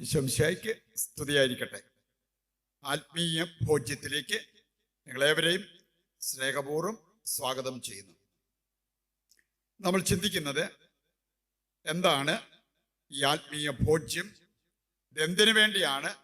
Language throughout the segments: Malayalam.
ഈശംശായിക്ക് സ്തുതിയായിരിക്കട്ടെ. ആത്മീയ ഭോജ്യത്തിലേക്ക് നിങ്ങളേവരെയും സ്നേഹപൂർവം സ്വാഗതം ചെയ്യുന്നു. നമ്മൾ ചിന്തിക്കുന്നത് എന്താണ് ഈ ആത്മീയ ഭോജ്യം? എന്തിനു വേണ്ടിയാണ്?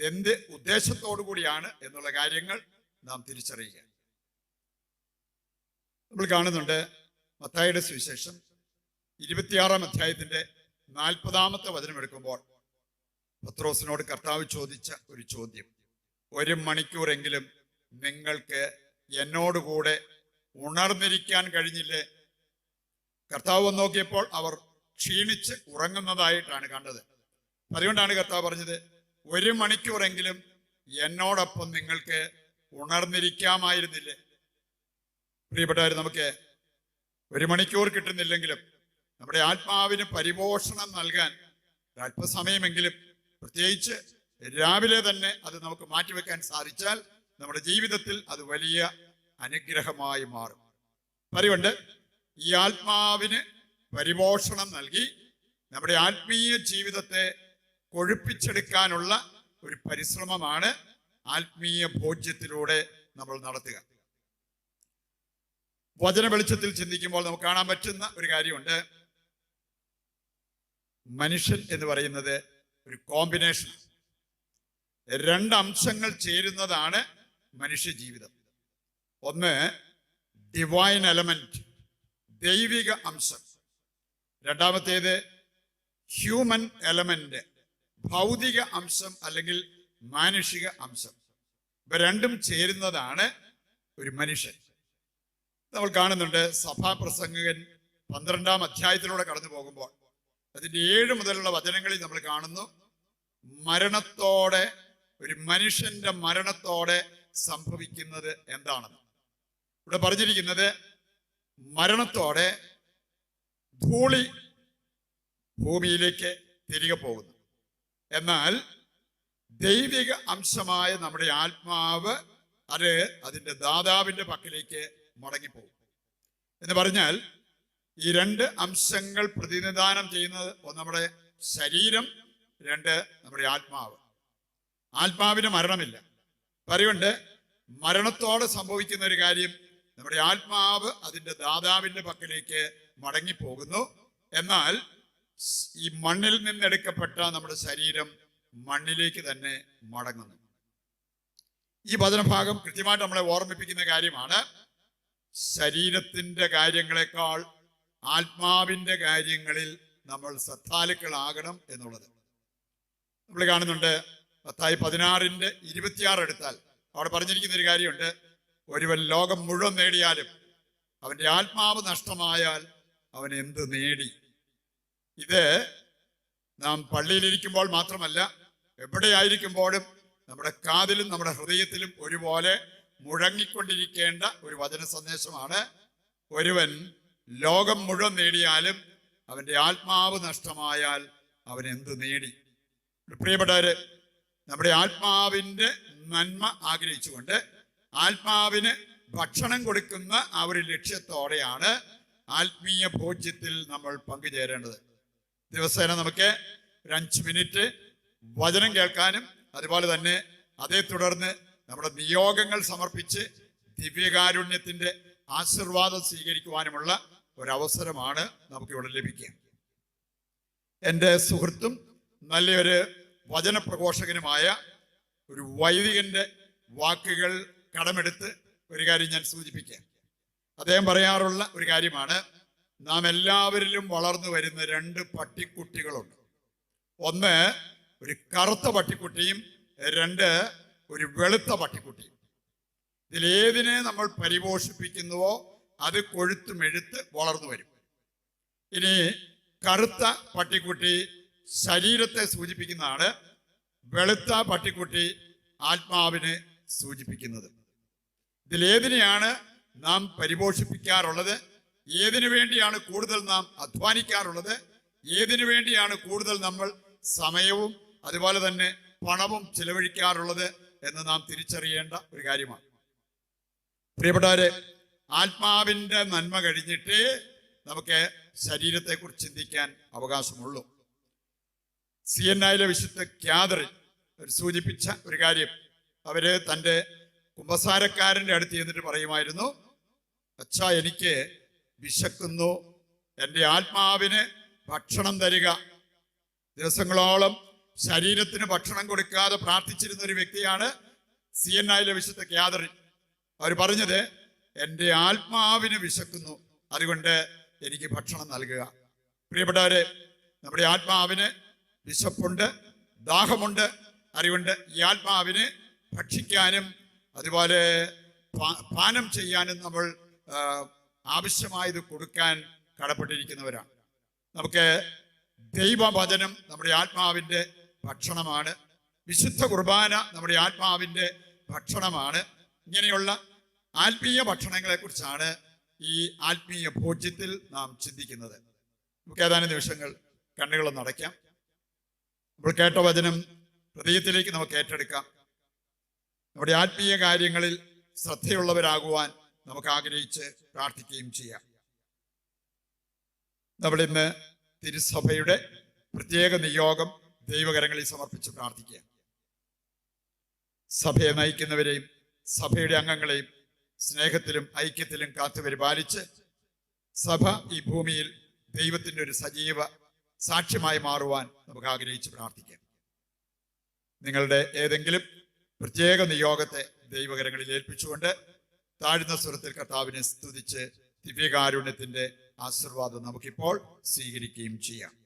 എന്ത് ഉദ്ദേശത്തോടു കൂടിയാണ് എന്നുള്ള കാര്യങ്ങൾ നാം തിരിച്ചറിയുക. നമ്മൾ കാണുന്നുണ്ട് മത്തായുടെ സുവിശേഷം ഇരുപത്തിയാറാം അധ്യായത്തിന്റെ നാൽപ്പതാമത്തെ വചനം എടുക്കുമ്പോൾ പത്രോസിനോട് കർത്താവ് ചോദിച്ച ഒരു ചോദ്യം. ഒരു മണിക്കൂറെങ്കിലും നിങ്ങൾക്ക് എന്നോടുകൂടെ ഉണർന്നിരിക്കാൻ കഴിഞ്ഞില്ലേ? കർത്താവ് നോക്കിയപ്പോൾ അവർ ക്ഷീണിച്ച് ഉറങ്ങുന്നതായിട്ടാണ് കണ്ടത്. അതുകൊണ്ടാണ് കർത്താവ് പറഞ്ഞത് ഒരു മണിക്കൂറെങ്കിലും എന്നോടൊപ്പം നിങ്ങൾക്ക് ഉണർന്നിരിക്കാമായിരുന്നില്ലേ? പ്രിയപ്പെട്ടവർ നമുക്ക് ഒരു മണിക്കൂർ കിട്ടുന്നില്ലെങ്കിലും നമ്മുടെ ആത്മാവിന് പരിപോഷണം നൽകാൻ അല്പസമയമെങ്കിലും പ്രത്യേകിച്ച് രാവിലെ തന്നെ അത് നമുക്ക് മാറ്റിവെക്കാൻ സാധിച്ചാൽ നമ്മുടെ ജീവിതത്തിൽ അത് വലിയ അനുഗ്രഹമായി മാറും. പറയുണ്ട് ഈ ആത്മാവിന് പരിപോഷണം നൽകി നമ്മുടെ ആത്മീയ ജീവിതത്തെ കൊഴുപ്പിച്ചെടുക്കാനുള്ള ഒരു പരിശ്രമമാണ് ആത്മീയ ഭോജ്യത്തിലൂടെ നമ്മൾ നടത്തുക. വചന വെളിച്ചത്തിൽ ചിന്തിക്കുമ്പോൾ നമുക്ക് കാണാൻ പറ്റുന്ന ഒരു കാര്യമുണ്ട്. മനുഷ്യൻ എന്ന് പറയുന്നത് ഒരു കോമ്പിനേഷൻ രണ്ട് അംശങ്ങൾ ചേരുന്നതാണ് മനുഷ്യ ജീവിതം. ഒന്ന് ഡിവൈൻ എലമെന്റ് ദൈവിക അംശം. രണ്ടാമത്തേത് ഹ്യൂമൻ എലമെന്റ് ഭൗതിക അംശം അല്ലെങ്കിൽ മാനുഷിക അംശം. ഇവ രണ്ടും ചേരുന്നതാണ് ഒരു മനുഷ്യൻ. നമ്മൾ കാണുന്നുണ്ട് സഭാപ്രസംഗകൻ പന്ത്രണ്ടാം അധ്യായത്തിലൂടെ കടന്നു പോകുമ്പോൾ അതിന്റെ ഏഴ് മുതലുള്ള വചനങ്ങളിൽ നമ്മൾ കാണുന്നു മരണത്തോടെ ഒരു മനുഷ്യന്റെ മരണത്തോടെ സംഭവിക്കുന്നത് എന്താണെന്ന്. ഇവിടെ പറഞ്ഞിരിക്കുന്നത് മരണത്തോടെ ധൂളി ഭൂമിയിലേക്ക് തിരികെ പോകുന്നു. എന്നാൽ ദൈവിക അംശമായ നമ്മുടെ ആത്മാവ് അത് അതിന്റെ ദാതാവിന്റെ പക്കലേക്ക് മടങ്ങിപ്പോകും. എന്ന് പറഞ്ഞാൽ ഈ രണ്ട് അംശങ്ങൾ പ്രതിനിധാനം ചെയ്യുന്നത് ഒന്ന് നമ്മുടെ ശരീരം രണ്ട് നമ്മുടെ ആത്മാവ്. ആത്മാവിന് മരണമില്ല. പറയുണ്ട് മരണത്തോടെ സംഭവിക്കുന്ന ഒരു കാര്യം നമ്മുടെ ആത്മാവ് അതിന്റെ ദാതാവിന്റെ പക്കലേക്ക് മടങ്ങിപ്പോകുന്നു. എന്നാൽ ഈ മണ്ണിൽ നിന്നെടുക്കപ്പെട്ട നമ്മുടെ ശരീരം മണ്ണിലേക്ക് തന്നെ മടങ്ങുന്നു. ഈ വചനഭാഗം കൃത്യമായിട്ട് നമ്മളെ ഓർമ്മിപ്പിക്കുന്ന കാര്യമാണ്. ശരീരത്തിന്റെ കാര്യങ്ങളെക്കാൾ ആത്മാവിന്റെ കാര്യങ്ങളിൽ നമ്മൾ ശ്രദ്ധാലുക്കളാകണം എന്നുള്ളത്. നമ്മൾ കാണുന്നുണ്ട് പത്തായി പതിനാറിന്റെ ഇരുപത്തിയാറ് എടുത്താൽ അവിടെ പറഞ്ഞിരിക്കുന്ന ഒരു കാര്യമുണ്ട്. ഒരുവൻ ലോകം മുഴുവൻ നേടിയാലും അവന്റെ ആത്മാവ് നഷ്ടമായാൽ അവൻ എന്ത് നേടി? ഇത് നാം പള്ളിയിലിരിക്കുമ്പോൾ മാത്രമല്ല എവിടെയായിരിക്കുമ്പോഴും നമ്മുടെ കാതിലും നമ്മുടെ ഹൃദയത്തിലും ഒരുപോലെ മുഴങ്ങിക്കൊണ്ടിരിക്കേണ്ട ഒരു വചന സന്ദേശമാണ്. ഒരുവൻ ലോകം മുഴുവൻ നേടിയാലും അവന്റെ ആത്മാവ് നഷ്ടമായാൽ അവൻ എന്ത് നേടി പ്രിയപ്പെട്ടവര് നമ്മുടെ ആത്മാവിന്റെ നന്മ ആഗ്രഹിച്ചുകൊണ്ട് ആത്മാവിന് ഭക്ഷണം കൊടുക്കുന്ന ആ ഒരു ലക്ഷ്യത്തോടെയാണ് ആത്മീയ ഭോജ്യത്തിൽ നമ്മൾ പങ്കുചേരേണ്ടത്. ദിവസേന നമുക്ക് ഒരു അഞ്ച് മിനിറ്റ് വചനം കേൾക്കാനും അതുപോലെ തന്നെ അതേ തുടർന്ന് നമ്മുടെ നിയോഗങ്ങൾ സമർപ്പിച്ച് ദിവ്യകാരുണ്യത്തിന്റെ ആശീർവാദം സ്വീകരിക്കുവാനുമുള്ള ഒരവസരമാണ് നമുക്കിവിടെ ലഭിക്കുക. എന്റെ സുഹൃത്തും നല്ലൊരു വചനപ്രഘോഷകനുമായ ഒരു വൈദികന്റെ വാക്കുകൾ കടമെടുത്ത് ഒരു കാര്യം ഞാൻ സൂചിപ്പിക്കാം. അദ്ദേഹം പറയാറുള്ള ഒരു കാര്യമാണ് നാം എല്ലാവരിലും വളർന്നു വരുന്ന രണ്ട് പട്ടിക്കുട്ടികളുണ്ട്. ഒന്ന് ഒരു കറുത്ത പട്ടിക്കുട്ടിയും രണ്ട് ഒരു വെളുത്ത പട്ടിക്കുട്ടിയും. ഇതിലേതിനെ നമ്മൾ പരിപോഷിപ്പിക്കുന്നുവോ അത് കൊഴുത്ത് മെഴുത്ത് വളർന്നു വരും. ഇനി കറുത്ത പട്ടിക്കുട്ടി ശരീരത്തെ സൂചിപ്പിക്കുന്നതാണ്. വെളുത്ത പട്ടിക്കുട്ടി ആത്മാവിനെ സൂചിപ്പിക്കുന്നത്. ഇതിലേതിനെയാണ് നാം പരിപോഷിപ്പിക്കാറുള്ളത്? ഏതിനു വേണ്ടിയാണ് കൂടുതൽ നാം അധ്വാനിക്കാറുള്ളത്? ഏതിനു വേണ്ടിയാണ് കൂടുതൽ നമ്മൾ സമയവും അതുപോലെ തന്നെ പണവും ചിലവഴിക്കാറുള്ളത് എന്ന് നാം തിരിച്ചറിയേണ്ട ഒരു കാര്യമാണ്. പ്രിയപ്പെട്ടവരെ ആത്മാവിന്റെ നന്മ കഴിഞ്ഞിട്ട് നമുക്ക് ശരീരത്തെക്കുറിച്ച് ചിന്തിക്കാൻ അവകാശമുള്ളൂ. സി എൻ ഐയിലെ വിശുദ്ധ ക്യാദറിൽ അവർ സൂചിപ്പിച്ച ഒരു കാര്യം. അവർ തന്റെ കുമ്പസാരക്കാരന്റെ അടുത്ത് ചെന്നിട്ട് പറയുമായിരുന്നു അച്ഛ എനിക്ക് വിശക്കുന്നു. എന്റെ ആത്മാവിന് ഭക്ഷണം തരിക. ദിവസങ്ങളോളം ശരീരത്തിന് ഭക്ഷണം കൊടുക്കാതെ പ്രാർത്ഥിച്ചിരുന്ന ഒരു വ്യക്തിയാണ് സി എൻ ഐയിലെ വിശുദ്ധ ക്യാദറിൽ അവർ പറഞ്ഞത് എന്റെ ആത്മാവിന് വിശക്കുന്നു. അതുകൊണ്ട് എനിക്ക് ഭക്ഷണം നൽകുക. പ്രിയപ്പെട്ടവരെ നമ്മുടെ ആത്മാവിന് വിശപ്പുണ്ട് ദാഹമുണ്ട്. അതുകൊണ്ട് ഈ ആത്മാവിന് ഭക്ഷിക്കാനും അതുപോലെ പാനം ചെയ്യാനും നമ്മൾ ആവശ്യമായത് കൊടുക്കാൻ കടപ്പെട്ടിരിക്കുന്നവരാണ്. നമുക്ക് ദൈവവചനം നമ്മുടെ ആത്മാവിന്റെ ഭക്ഷണമാണ്. വിശുദ്ധ കുർബാന നമ്മുടെ ആത്മാവിന്റെ ഭക്ഷണമാണ്. ഇങ്ങനെയുള്ള ആത്മീയ ഭക്ഷണങ്ങളെ കുറിച്ചാണ് ഈ ആത്മീയ ഭോജ്യത്തിൽ നാം ചിന്തിക്കുന്നത്. നമുക്ക് ഏതാനും നിമിഷങ്ങൾ കണ്ണുകളൊന്ന് അടയ്ക്കാം. നമ്മൾ കേട്ട വചനം ഹൃദയത്തിലേക്ക് നമുക്ക് ഏറ്റെടുക്കാം. നമ്മുടെ ആത്മീയ കാര്യങ്ങളിൽ ശ്രദ്ധയുള്ളവരാകുവാൻ നമുക്ക് ആഗ്രഹിച്ച് പ്രാർത്ഥിക്കുകയും ചെയ്യാം. നമ്മൾ ഇന്ന് തിരുസഭയുടെ പ്രത്യേക നിയോഗം ദൈവകരങ്ങളിൽ സമർപ്പിച്ച് പ്രാർത്ഥിക്കുക. സഭയെ നയിക്കുന്നവരെയും സഭയുടെ അംഗങ്ങളെയും സ്നേഹത്തിലും ഐക്യത്തിലും കാത്തു പരിപാലിച്ച് സഭ ഈ ഭൂമിയിൽ ദൈവത്തിന്റെ ഒരു സജീവ സാക്ഷ്യമായി മാറുവാൻ നമുക്ക് ആഗ്രഹിച്ച് പ്രാർത്ഥിക്കാം. നിങ്ങളുടെ ഏതെങ്കിലും പ്രത്യേക നിയോഗത്തെ ദൈവകരങ്ങളിൽ ഏൽപ്പിച്ചുകൊണ്ട് താഴ്ന്ന സ്വരത്തിൽ കർത്താവിനെ സ്തുതിച്ച് ദിവ്യകാരുണ്യത്തിന്റെ ആശീർവാദം നമുക്കിപ്പോൾ സ്വീകരിക്കുകയും ചെയ്യാം.